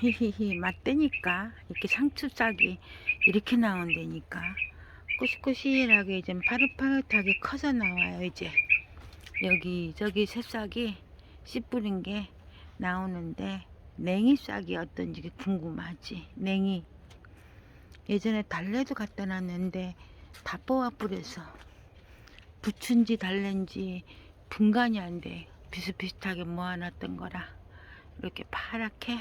히히히 맞대니까. 이렇게 상추싹이 이렇게 나온다니까. 꼬시꼬시하게 이제 파릇파릇하게 커서 나와요 이제. 여기 저기 새싹이 씨 뿌린 게 나오는데 냉이 싹이 어떤지 궁금하지 냉이. 예전에 달래도 갖다 놨는데 다 뽑아 뿌려서 부춘지 달래인지 분간이 안 돼. 비슷비슷하게 모아놨던 거라 이렇게 파랗게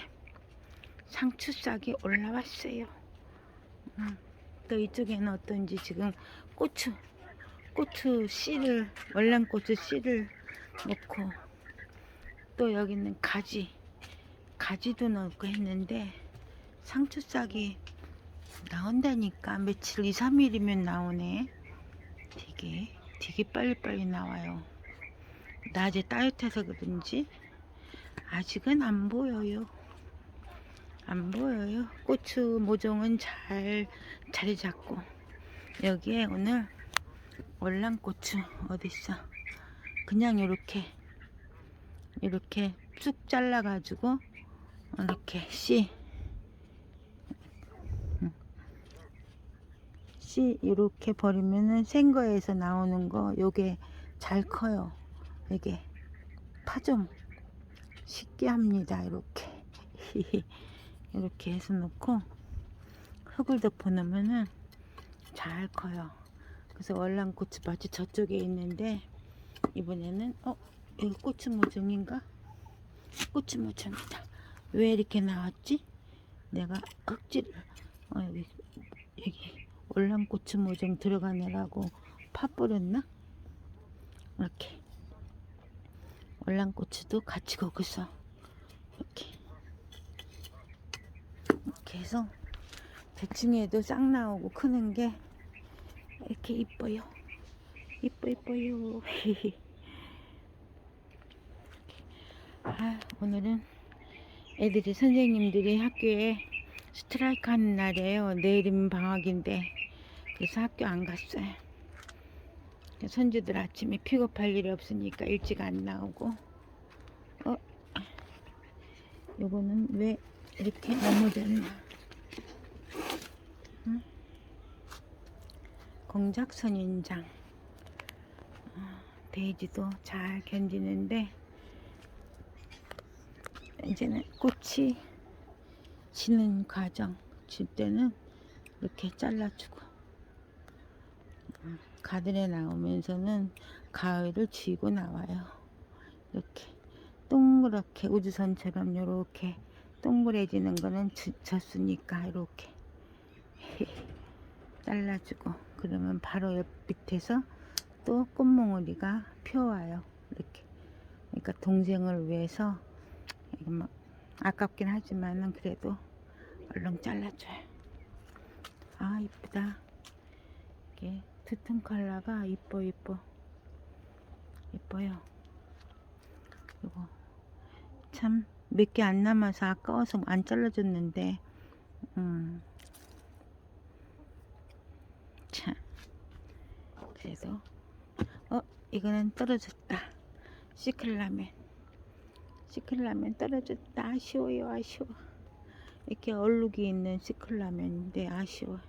상추 싹이 올라왔어요. 음, 또 이쪽에는 어떤지 지금 고추, 고추 씨를, 월남고추 씨를 넣고 또 여기는 가지, 가지도 넣고 했는데 상추 싹이 나온다니까 며칠 2, 3일이면 나오네. 되게, 되게 빨리빨리 나와요. 낮에 따뜻해서 그런지 아직은 안 보여요. 안 보여요. 고추 모종은 잘 자리 잡고 여기에 오늘 월남고추 어딨어? 그냥 이렇게 이렇게 쭉 잘라 가지고 이렇게 씨 음. 씨 이렇게 버리면은 생거에서 나오는 거 요게 잘 커요. 이게 파좀 쉽게 합니다. 이렇게 이렇게 해서 놓고 흙을 덮어 놓으면은 잘 커요. 그래서 월남고추 밭이 저쪽에 있는데 이번에는 어 여기 고추 모종인가? 고추 모종이다. 왜 이렇게 나왔지? 내가 흙질을 어 여기 여기 월남고추 모종 들어가느라고 파 뿌렸나? 이렇게 월남고추도 같이 거기서 이렇게 이렇게 해서 대충 해도 싹 나오고 크는 게 이렇게 이뻐요. 이뻐 이뻐요. 아 오늘은 애들이 선생님들이 학교에 스트라이크 하는 날이에요. 내일이면 방학인데. 그래서 학교 안 갔어요. 손주들 아침에 픽업할 일이 없으니까 일찍 안 나오고. 어? 요거는 왜 이렇게 넘어졌나 응? 공작선인장 아, 돼지도 잘 견디는데 이제는 꽃이 지는 과정 질 때는 이렇게 잘라주고 음, 가들에 나오면서는 가을을 쥐고 나와요. 이렇게 동그랗게 우주선처럼 이렇게 동그래지는 거는 지- 졌으니까 이렇게 잘라주고 그러면 바로 옆 밑에서 또 꽃몽우리가 펴와요. 이렇게 그러니까 동생을 위해서 뭐 아깝긴 하지만은 그래도 얼른 잘라줘요. 아 이쁘다. 이게 두툼 컬러가 이뻐 이뻐 이뻐요. 이거 참 몇 개 안 남아서 아까워서 안 잘라줬는데. 음. 참 그래도 어 이거는 떨어졌다. 시클라멘 시클라멘 떨어졌다. 아쉬워요 아쉬워. 이렇게 얼룩이 있는 시클라멘인데 아쉬워.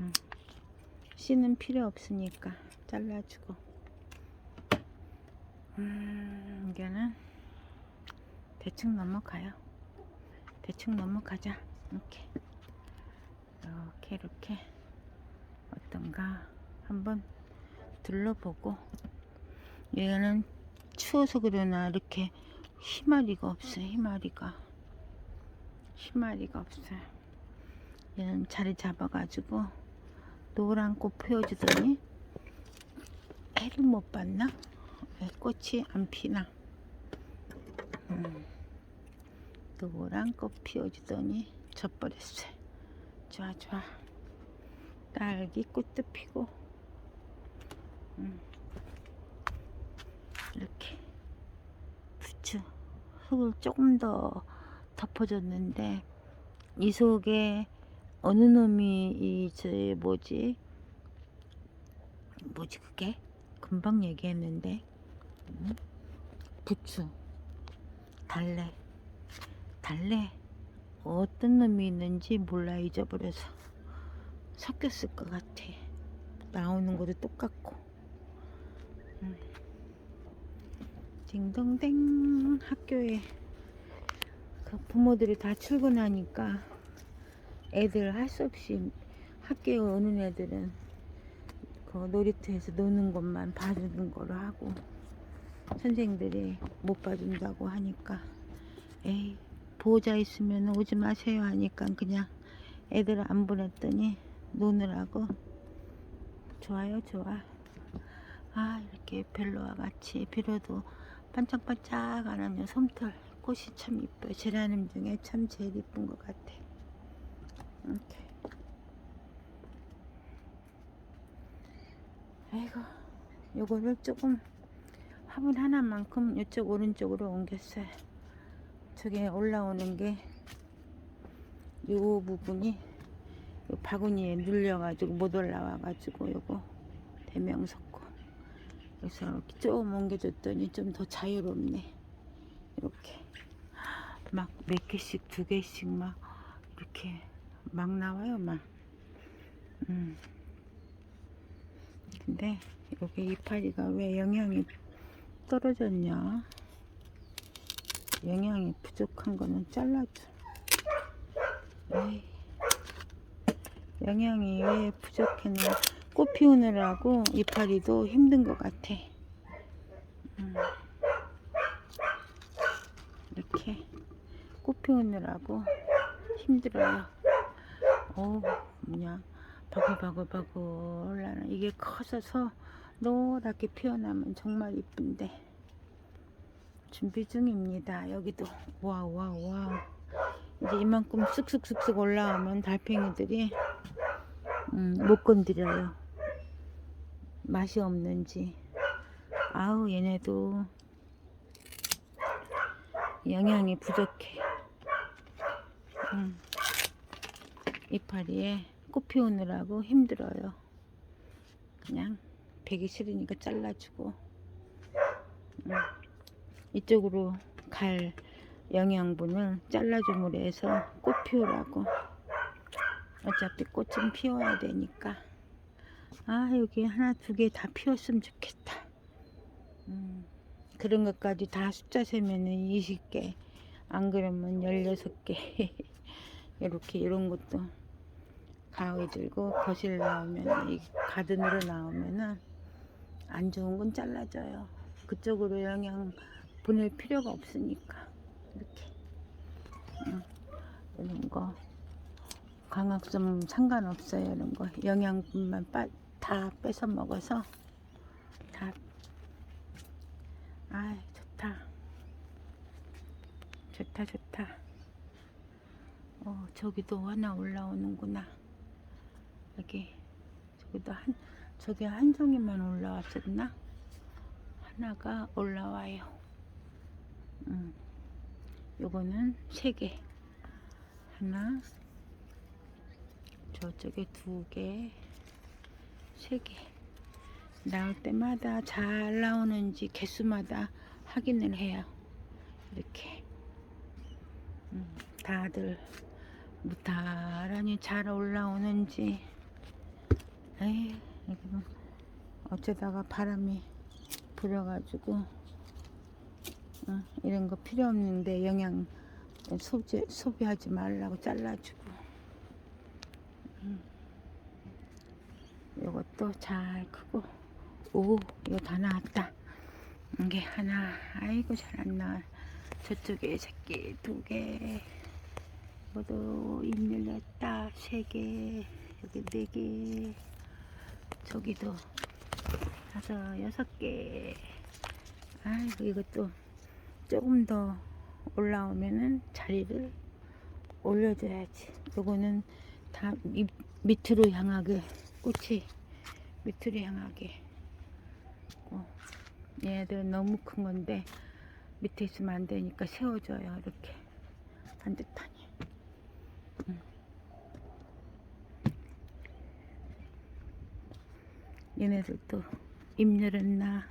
음. 씨는 필요 없으니까 잘라주고. 음, 이거는 대충 넘어가요. 대충 넘어가자. 이렇게. 이렇게 이렇게. 어떤가 한번 둘러보고. 얘는 추워서 그러나 이렇게 희마리가 없어요 희마리가. 희마리가 없어요. 얘는 자리 잡아가지고 노란 꽃 피워주더니 해를 못 봤나? 왜 꽃이 안 피나? 음, 노란 꽃 피워주더니 져버렸어요. 좋아 좋아. 딸기 꽃도 피고 음, 이렇게 부추 흙을 조금 더 덮어줬는데 이 속에 어느 놈이 이저 뭐지 뭐지 그게 금방 얘기했는데 음? 부추 달래 달래. 어떤 놈이 있는지 몰라 잊어버려서. 섞였을 것 같아. 나오는 것도 똑같고. 음. 딩동댕 학교에. 그 부모들이 다 출근하니까 애들 할 수 없이 학교에 오는 애들은 그 놀이터에서 노는 것만 봐주는 거로 하고 선생님들이 못 봐준다고 하니까. 에이 보호자 있으면 오지 마세요 하니까 그냥 애들 안 보냈더니 노느라고 좋아요 좋아. 아 이렇게 벨로와 같이 비로도 반짝반짝 안 하면 솜털 꽃이 참 이뻐요. 제라늄 중에 참 제일 이쁜 것 같아. 이렇게. 아이고 요거를 조금 화분 하나만큼 이쪽 오른쪽으로 옮겼어요 저게 올라오는 게 요 부분이 요 바구니에 눌려가지고 못 올라와가지고 요거 대명 섰고. 그래서 이렇게 좀 옮겨줬더니 좀 더 자유롭네. 이렇게. 막 몇 개씩 두 개씩 막 이렇게 막 나와요 막. 음. 근데 여기 이파리가 왜 영양이 떨어졌냐 영양이 부족한 거는 잘라줘. 에이. 영양이 왜 부족했나. 꽃 피우느라고 이파리도 힘든 것 같아. 음. 이렇게 꽃 피우느라고 힘들어요. 어 뭐냐. 바글바글바글 올라는 이게 커져서 노랗게 피어나면 정말 이쁜데 준비 중입니다. 여기도 와우 와우 와우. 이제 이만큼 쑥쑥쑥쑥 올라오면 달팽이들이 음, 못 건드려요. 맛이 없는지. 아우 얘네도 영양이 부족해. 음, 이파리에 꽃 피우느라고 힘들어요. 그냥 베기 싫으니까 잘라주고. 음, 이쪽으로 갈 영양분을 잘라줌으로 해서 꽃 피우라고. 어차피 꽃은 피워야 되니까. 아 여기 하나 두 개 다 피웠으면 좋겠다. 음, 그런 것까지 다 숫자 세면은 20개 안 그러면 16개. 이렇게 이런 것도 가위 들고 거실 나오면 이 가든으로 나오면은 안 좋은 건 잘라줘요. 그쪽으로 영양 보낼 필요가 없으니까. 이렇게. 음, 이런 거. 광합성 상관없어요 이런 거. 영양분만 빠, 다 뺏어 먹어서. 다. 아 좋다. 좋다 좋다. 어 저기도 하나 올라오는구나. 여기. 저기도 한 저기 한 종이만 올라왔었나? 하나가 올라와요 음. 요거는 세개 하나 저쪽에 두 개, 세 개. 나올 때마다 잘 나오는지 개수마다 확인을 해요. 이렇게. 음, 다들 무탈하니 잘 올라오는지. 에이, 어쩌다가 바람이 불어가지고, 어, 이런 거 필요 없는데 영양 소비, 소비하지 말라고 잘라주고. 이것도 잘 크고. 오 이거 다 나왔다. 이게 하나 아이고 잘 안 나와. 저쪽에 새끼 두개 이것도 잎 열렸다. 세개 여기 네개. 저기도 다섯 여섯 개. 아이고 이것도 조금 더 올라오면은 자리를 올려줘야지. 요거는 다 밑, 밑으로 향하게 꽃이 밑으로 향하게. 어, 얘네들은 너무 큰 건데 밑에 있으면 안 되니까 세워줘요 이렇게. 반듯하니. 음. 얘네들도 잎 열었나?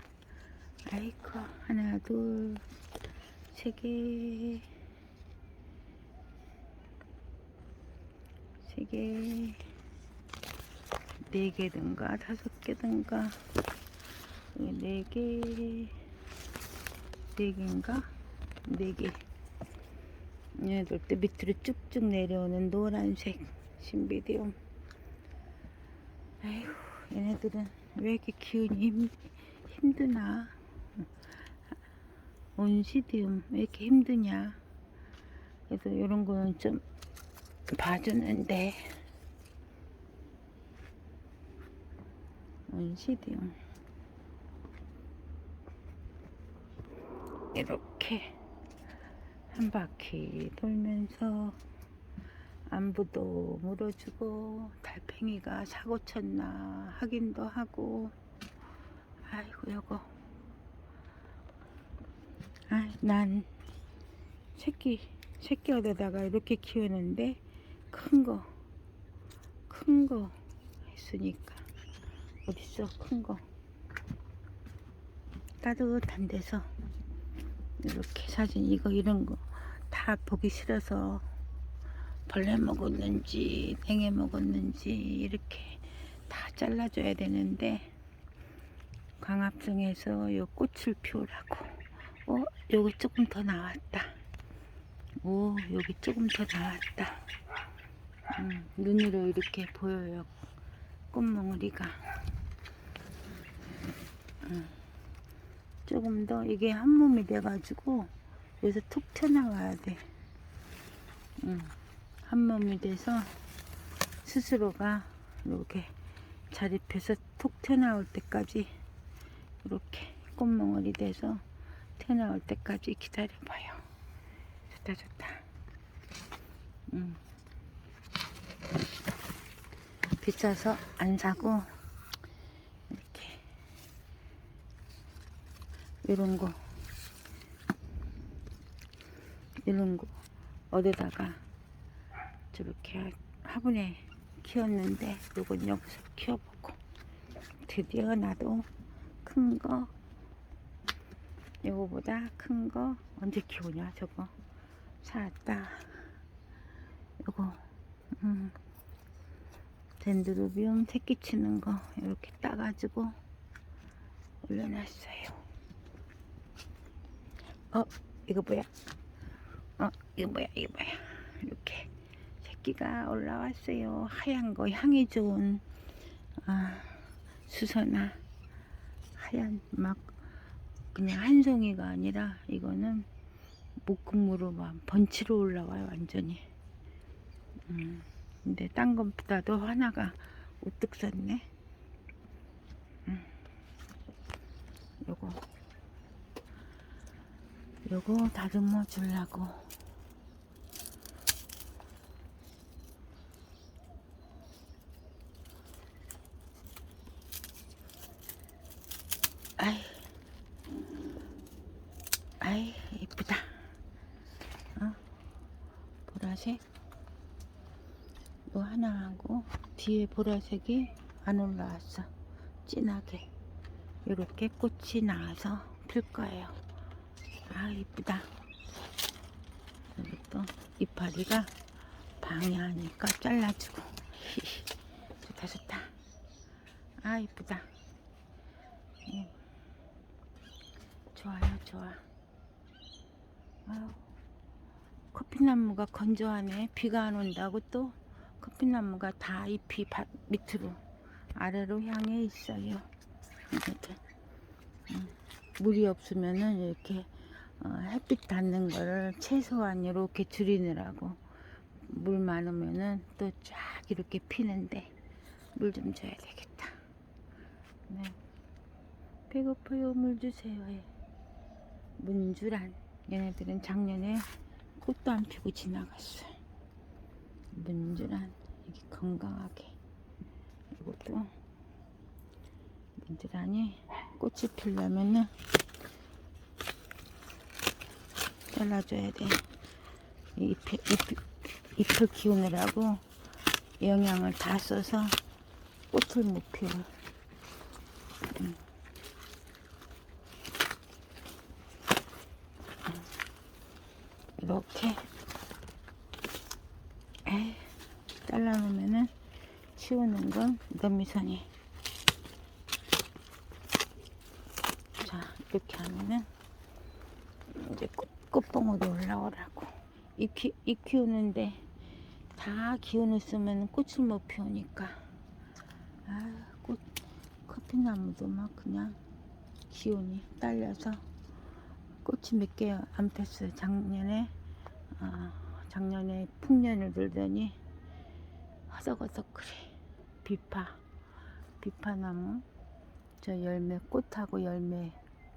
아이고 하나 둘 3개 3개 4개든가 5개든가. 이게 4개. 4개인가? 4개. 얘들 때 밑으로 쭉쭉 내려오는 노란색 신비디움. 아휴 얘네들은 왜 이렇게 기운이 힘, 힘드나? 온시디움 왜 이렇게 힘드냐? 그래서 이런 거는 좀 봐주는데. 온시디움. 이렇게 한 바퀴 돌면서 안부도 물어주고 달팽이가 사고 쳤나 확인도 하고. 아이고 여거 아, 난 새끼 새끼 얻어다가 이렇게 키우는데 큰 거 큰 거 했으니까 어딨어 큰 거. 따뜻한 데서 이렇게 사진 이거 이런 거 다 보기 싫어서 벌레 먹었는지 냉해 먹었는지 이렇게 다 잘라줘야 되는데 광합성에서 요 꽃을 피우라고 어 여기 조금 더 나왔다. 오 여기 조금 더 나왔다. 음, 눈으로 이렇게 보여요. 꽃몽우리가. 음, 조금 더 이게 한 몸이 돼 가지고 여기서 툭 튀어나와야 돼. 음, 한 몸이 돼서 스스로가 이렇게 자립해서 툭 튀어나올 때까지 이렇게 꽃몽울이 돼서 튀어나올 때까지 기다려봐요. 좋다 좋다. 음. 비싸서 안 사고 이렇게 이런 거 이런 거 어디다가 저렇게 화분에 키웠는데 요건 여기서 키워보고 드디어 나도 큰 거 요거보다 큰 거 언제 키우냐 저거? 사왔다. 요거 음. 덴드로비움 새끼 치는 거 이렇게 따가지고 올려놨어요. 어 이거 뭐야? 어 이거 뭐야 이거 뭐야? 이렇게 새끼가 올라왔어요. 하얀 거 향이 좋은 아, 수선화. 하얀 막 그냥 한 송이가 아니라 이거는 묶음으로 막 번치로 올라와요 완전히. 음, 근데 딴 것보다도 하나가 우뚝 섰네. 음. 요거. 요거 다듬어 주려고 아이 이쁘다. 어? 보라색? 요 하나 하고 뒤에 보라색이 안 올라왔어. 진하게. 이렇게 꽃이 나와서 필 거예요. 아 이쁘다. 여기 또 이파리가 방해하니까 잘라주고. 좋다 좋다. 아 이쁘다. 음. 좋아요 좋아 아유, 커피나무가 건조하네 비가 안 온다고 또 커피나무가 다 잎이 바, 밑으로 아래로 향해 있어요. 이렇게. 음, 물이 없으면은 이렇게 어, 햇빛 닿는 거를 최소한 이렇게 줄이느라고 물 많으면은 또 쫙 이렇게 피는데 물 좀 줘야 되겠다. 네. 배고파요. 물 주세요. 해. 문주란. 얘네들은 작년에 꽃도 안 피고 지나갔어 문주란 이게 건강하게 이것도 문주란이 꽃이 피려면은 잘라줘야 돼. 이 잎, 잎, 잎을 키우느라고 영양을 다 써서 꽃을 못 피워 이렇게 에이, 잘라놓으면은 치우는 건 너미선이. 자, 이렇게 하면은 이제 꽃, 꽃봉오리 올라오라고. 이, 키, 이 키우는데 다 기운을 쓰면 꽃을 못 피우니까. 아, 꽃, 커피나무도 막 그냥 기운이 딸려서 꽃이 몇 개 안 폈어요. 작년에, 어, 작년에 풍년을 들더니 허덕허덕 그래. 비파, 비파나무. 저 열매, 꽃하고 열매,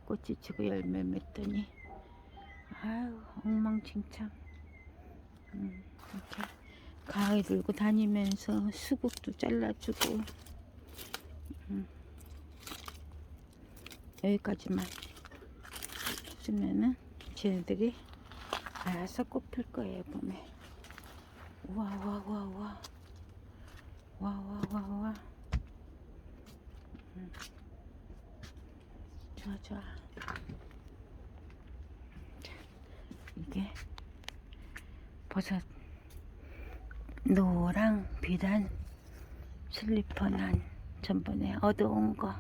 꽃이 지고 열매 맺더니, 아유, 엉망진창. 음, 이렇게 가위 들고 다니면서 수국도 잘라주고, 음, 여기까지만 해주면은 쟤네들이 알아서 꽃필 거예요, 봄에. 우와, 우와, 우와, 우와. 와, 와, 와, 와. 음. 좋아, 좋아. 자, 이게 버섯 노랑 비단 슬리퍼 난 전번에 얻어온 거.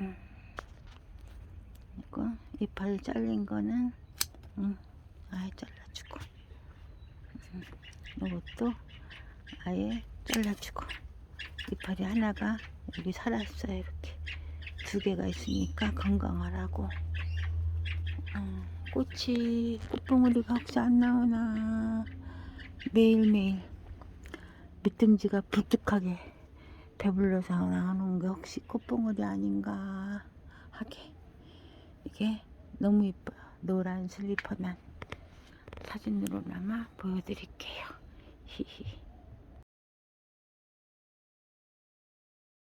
음. 이거 이빨 잘린 거는 응, 아예 잘라주고. 음. 이것도 아예 잘라주고. 이빨이 하나가 여기 살았어요 이렇게 두 개가 있으니까 건강하라고 어, 꽃이 꽃봉오리가 혹시 안 나오나 매일매일 밑둥지가 부뚝하게 배불러서 나오는 게 혹시 꽃봉오리 아닌가 하게 이게 너무 이뻐요. 노란 슬리퍼만 사진으로나마 보여드릴게요. 히히